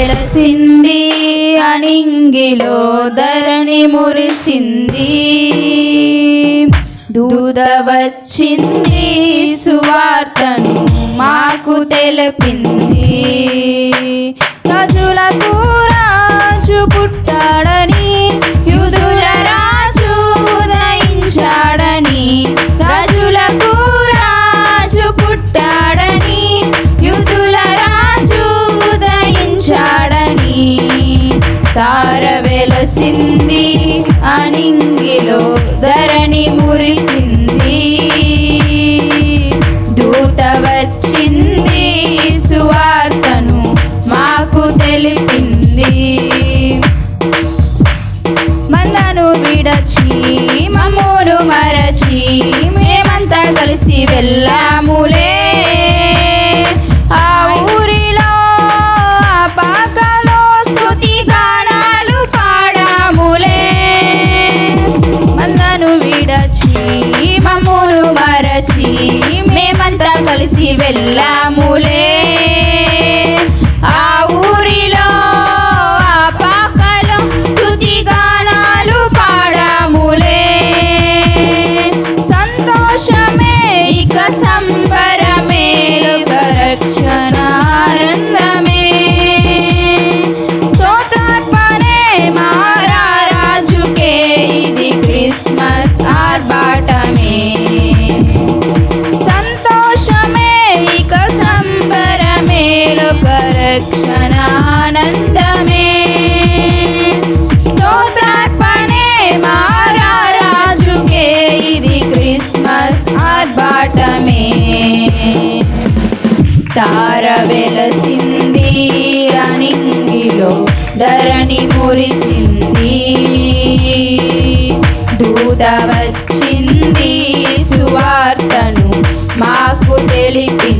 తెలిసింది అనింగిలో ధరణి మురిసింది. దూత వచ్చింది సువార్తను మాకు తెలిపింది. వెలసింది అనింగిలో ధరణి మురిసింది. దూత వచ్చింది సువార్తను మాకు తెలిపింది. మందను విడచి మమ్మును మరచి మేమంతా కలిసి వెళ్ళాములే. సంబరమే లోక రక్షణ ఆనందమే స్తోత్రార్పణే మారా ఇది క్రిస్మస్ ఆర్భాటమే తార వెలసింది అనింగిలో ధరణి మురిసింది దూత వచ్చింది సువార్తను మాకు తెలిపింది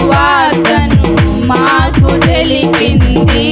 సువార్తను మాకు తెలిపింది.